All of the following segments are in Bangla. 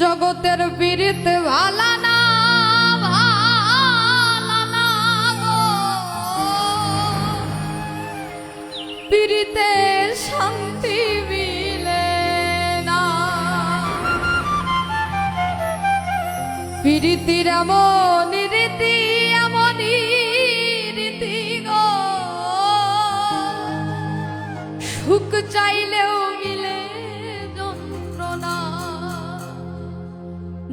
জগতের পীড়িত ভালা না শান্তি মিলে না। পীড়িতির এমন রীতি, এমনই রীতি গো। সুখ চাইলেও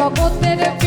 জগতের